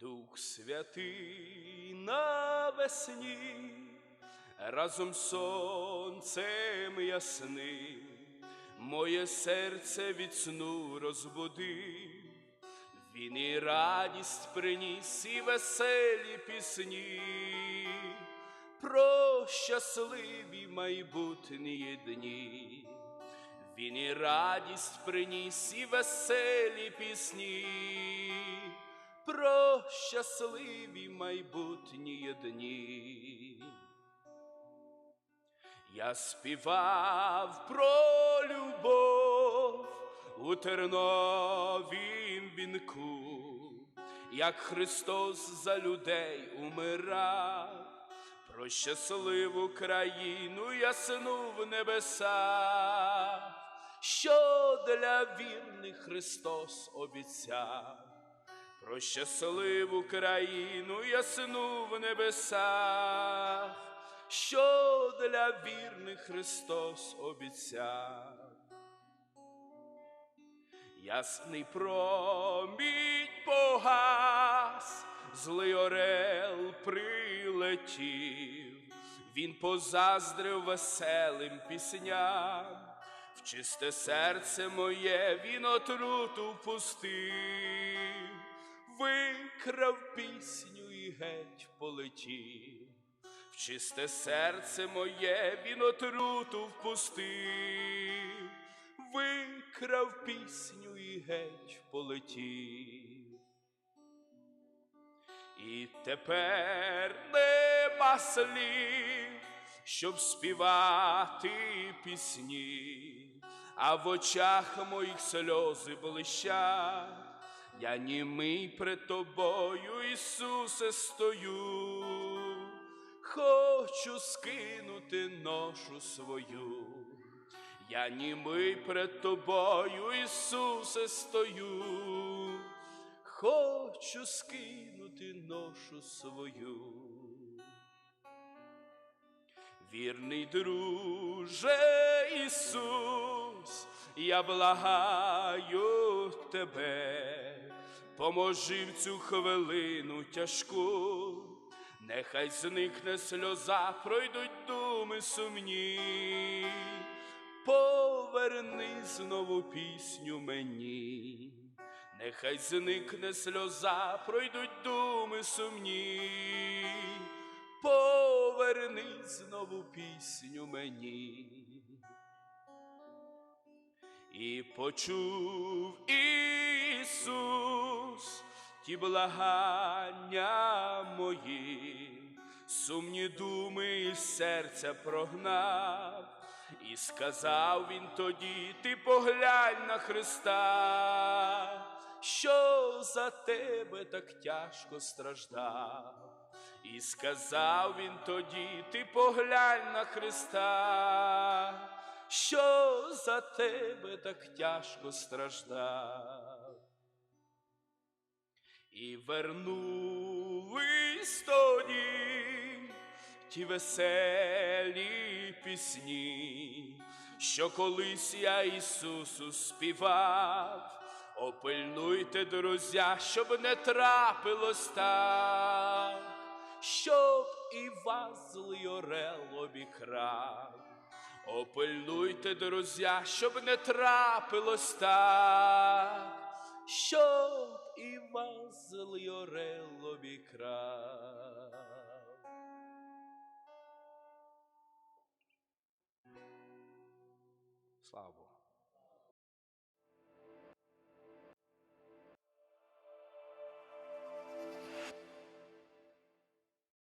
Дух Святий навесні, разом сонцем ясним, моє серце від сну розбудив, він і радість приніс, і веселі пісні, про щасливі майбутні дні. Він і радість приніс, і веселі пісні, про щасливі майбутні дні. Я співав про любов у терновім вінку, як Христос за людей умирав, про щасливу країну ясну в небесах, що для вірних Христос обіцяв, про щасливу країну ясну в небесах, що для вірних Христос обіцяв. Ясний промінь погас, злий орел прилетів, він позаздрив веселим пісням, в чисте серце моє він отруту впустив, викрав пісню і геть полетів, в чисте серце моє він отруту впустив викрав пісню і геть полетів. І тепер нема слів, щоб співати пісні, а в очах моїх сльози блищать. Я німий пред тобою, Ісусе, стою, хочу скинути ношу свою. Я німий пред тобою, Ісусе, стою, хочу скинути ношу свою. Вірний друже Ісус, я благаю тебе, поможи в цю хвилину тяжку, нехай зникне сльоза, пройдуть думи сумні. Поверни знову пісню мені, нехай зникне сльоза, пройдуть думи сумні, поверни знову пісню мені. І почув Ісус ті благання мої, сумні думи із серця прогнав. І сказав він тоді, ти поглянь на Христа, що за тебе так тяжко страждав. І сказав він тоді, ти поглянь на Христа, що за тебе так тяжко страждав. І вернулись тоді ті веселі пісні, що колись я Ісусу співав, опильнуйте, друзі, щоб не трапилось так, щоб і вас злий орел обікрав. Опильнуйте, друзі, щоб не трапилось так, щоб і вас злий орел обікрав. Слава Богу.